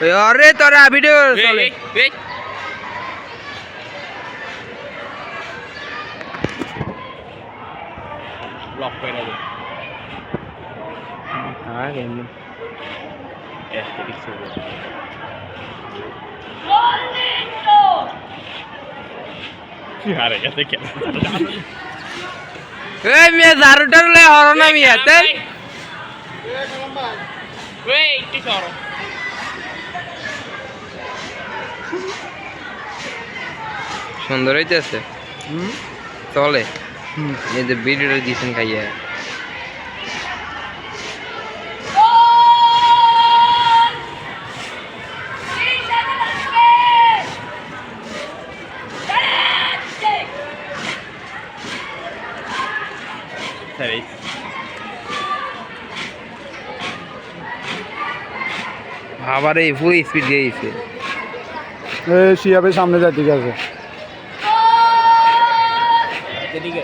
আরে তোরা ভিডিও চলে লক করে হ্যাঁ কিছু কেন এই মেয়ে ঝাড়ুটা লে হরো না মিয়া ওই একটু সরো সুন্দর হইতেছে। চলে। এই যে ভিডিওটা দিয়েছেন খাইয়া। আবার এই ফুল স্পিড গিয়েছে শিয়াবের সামনে যায় ঠিক আছে। এদিকে।